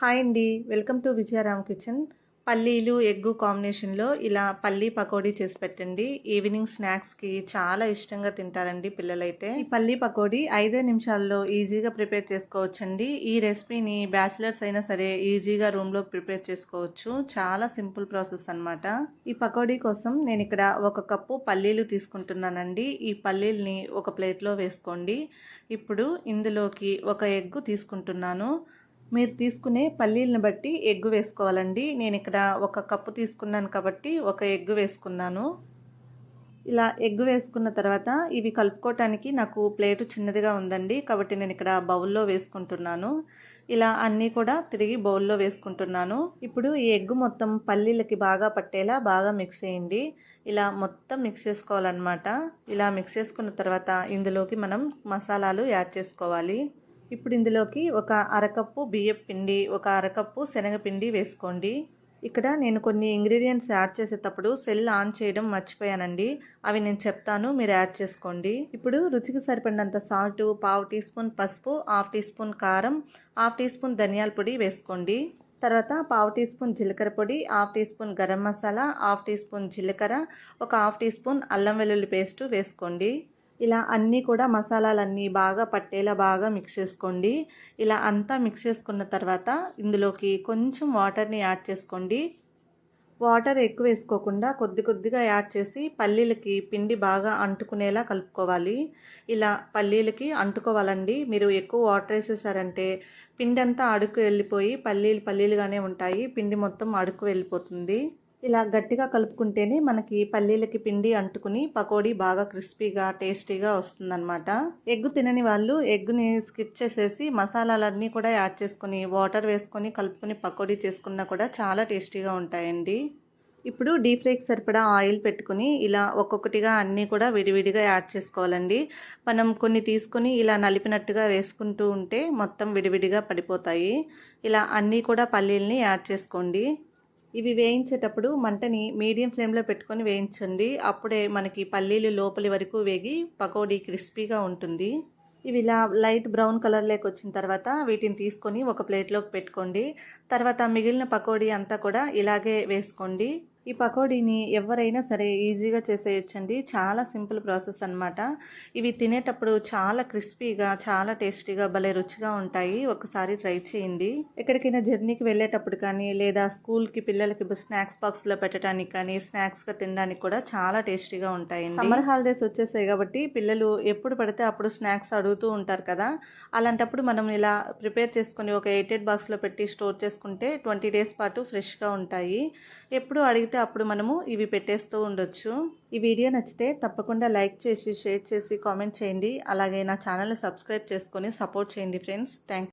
Hi అండి. Welcome to Vijayaram kitchen. పల్లీలు egg కాంబినేషన్లో ఇలా పల్లీ పకోడీ చేసి పెట్టండి. ఈవినింగ్ స్నాక్స్కి చాలా ఇష్టంగా తింటారండి పిల్లలైతే. ఈ పల్లీ పకోడీ ఐదే నిమిషాల్లో ఈజీగా ప్రిపేర్ చేసుకోవచ్చండి. ఈ రెసిపీని బ్యాచిలర్స్ అయినా సరే ఈజీగా రూమ్లో ప్రిపేర్ చేసుకోవచ్చు. చాలా సింపుల్ ప్రాసెస్ అన్నమాట. ఈ పకోడీ కోసం నేను ఇక్కడ ఒక కప్పు పల్లీలు తీసుకుంటున్నానండి. ఈ పల్లీల్ని ఒక ప్లేట్లో వేసుకోండి. ఇప్పుడు ఇందులోకి ఒక ఎగ్గు తీసుకుంటున్నాను. మీరు తీసుకునే పల్లీలను బట్టి ఎగ్గు వేసుకోవాలండి. నేను ఇక్కడ ఒక కప్పు తీసుకున్నాను కాబట్టి ఒక ఎగ్గు వేసుకున్నాను. ఇలా ఎగ్గు వేసుకున్న తర్వాత ఇవి కలుపుకోవటానికి నాకు ప్లేటు చిన్నదిగా ఉందండి. కాబట్టి నేను ఇక్కడ బౌల్లో వేసుకుంటున్నాను. ఇలా అన్నీ కూడా తిరిగి బౌల్లో వేసుకుంటున్నాను. ఇప్పుడు ఈ ఎగ్గు మొత్తం పల్లీలకి బాగా పట్టేలా బాగా మిక్స్ చేయండి. ఇలా మొత్తం మిక్స్ చేసుకోవాలన్నమాట. ఇలా మిక్స్ చేసుకున్న తర్వాత ఇందులోకి మనం మసాలాలు యాడ్ చేసుకోవాలి. ఇప్పుడు ఇందులోకి ఒక అరకప్పు బియ్యం పిండి ఒక అరకప్పు శనగపిండి వేసుకోండి. ఇక్కడ నేను కొన్ని ఇంగ్రీడియంట్స్ యాడ్ చేసేటప్పుడు సెల్ ఆన్ చేయడం మర్చిపోయానండి. అవి నేను చెప్తాను మీరు యాడ్ చేసుకోండి. ఇప్పుడు రుచికి సరిపడినంత సాల్ట్ పావు టీ స్పూన్ పసుపు హాఫ్ టీ స్పూన్ కారం హాఫ్ టీ స్పూన్ ధనియాల పొడి వేసుకోండి. తర్వాత పావు టీ స్పూన్ జీలకర్ర పొడి half teaspoon garam masala half teaspoon జీలకర్ర ఒక హాఫ్ టీ స్పూన్ అల్లం వెల్లుల్లి పేస్ట్ వేసుకోండి. ఇలా అన్నీ కూడా మసాలాలన్నీ బాగా పట్టేలా బాగా మిక్స్ చేసుకోండి. ఇలా అంతా మిక్స్ చేసుకున్న తర్వాత ఇందులోకి కొంచెం వాటర్ని యాడ్ చేసుకోండి. వాటర్ ఎక్కువ వేసుకోకుండా కొద్ది కొద్దిగా యాడ్ చేసి పల్లీలకి పిండి బాగా అంటుకునేలా కలుపుకోవాలి. ఇలా పల్లీలకి అంటుకోవాలండి. మీరు ఎక్కువ వాటర్ వేసేసారంటే పిండి అంతా అడుగు వెళ్ళిపోయి పల్లీలు పల్లీలుగానే ఉంటాయి. పిండి మొత్తం అడుగు వెళ్ళిపోతుంది. ఇలా గట్టిగా కలుపుకుంటేనే మనకి పల్లీలకి పిండి అంటుకుని పకోడీ బాగా క్రిస్పీగా టేస్టీగా వస్తుందన్నమాట. ఎగ్గు తినని వాళ్ళు ఎగ్గుని స్కిప్ చేసేసి మసాలాలన్నీ కూడా యాడ్ చేసుకుని వాటర్ వేసుకొని కలుపుకొని పకోడీ చేసుకున్నా కూడా చాలా టేస్టీగా ఉంటాయండి. ఇప్పుడు డీప్ ఫ్రైకి సరిపడా ఆయిల్ పెట్టుకుని ఇలా ఒక్కొక్కటిగా అన్నీ కూడా విడివిడిగా యాడ్ చేసుకోవాలండి. మనం కొన్ని తీసుకొని ఇలా నలిపినట్టుగా వేసుకుంటూ ఉంటే మొత్తం విడివిడిగా పడిపోతాయి. ఇలా అన్నీ కూడా పల్లీల్ని యాడ్ చేసుకోండి. ఇవి వేయించేటప్పుడు మంటని మీడియం ఫ్లేమ్లో పెట్టుకొని వేయించండి. అప్పుడే మనకి పల్లీలు లోపలి వరకు వేగి పకోడీ క్రిస్పీగా ఉంటుంది. ఇవి ఇలా లైట్ బ్రౌన్ కలర్లోకి వచ్చిన తర్వాత వీటిని తీసుకొని ఒక ప్లేట్లోకి పెట్టుకోండి. తర్వాత మిగిలిన పకోడీ అంతా కూడా ఇలాగే వేసుకోండి. ఈ పకోడీని ఎవరైనా సరే ఈజీగా చేసేయచ్చండి. చాలా సింపుల్ ప్రాసెస్ అనమాట ఇవి తినేటప్పుడు చాలా క్రిస్పీగా చాలా టేస్టీగా భలే రుచిగా ఉంటాయి. ఒకసారి ట్రై చేయండి. ఎక్కడికైనా జర్నీకి వెళ్ళేటప్పుడు కానీ లేదా స్కూల్కి పిల్లలకి స్నాక్స్ బాక్స్లో పెట్టడానికి కానీ స్నాక్స్గా తినడానికి కూడా చాలా టేస్టీగా ఉంటాయండి. సమ్మర్ హాలిడేస్ వచ్చేసాయి కాబట్టి పిల్లలు ఎప్పుడు పడితే అప్పుడు స్నాక్స్ అడుగుతూ ఉంటారు కదా. అలాంటప్పుడు మనం ఇలా ప్రిపేర్ చేసుకొని ఒక ఎయిటెడ్ బాక్స్లో పెట్టి స్టోర్ చేసుకుంటే ట్వంటీ డేస్ పాటు ఫ్రెష్గా ఉంటాయి. ఎప్పుడు అడిగితే అప్పుడు మనము ఇవి పెట్టేస్తూ ఉండొచ్చు. ఈ వీడియో నచ్చితే తప్పకుండా లైక్ చేసి షేర్ చేసి కామెంట్ చేయండి. అలాగే నా ఛానల్ని సబ్స్క్రైబ్ చేసుకొని సపోర్ట్ చేయండి ఫ్రెండ్స్. థ్యాంక్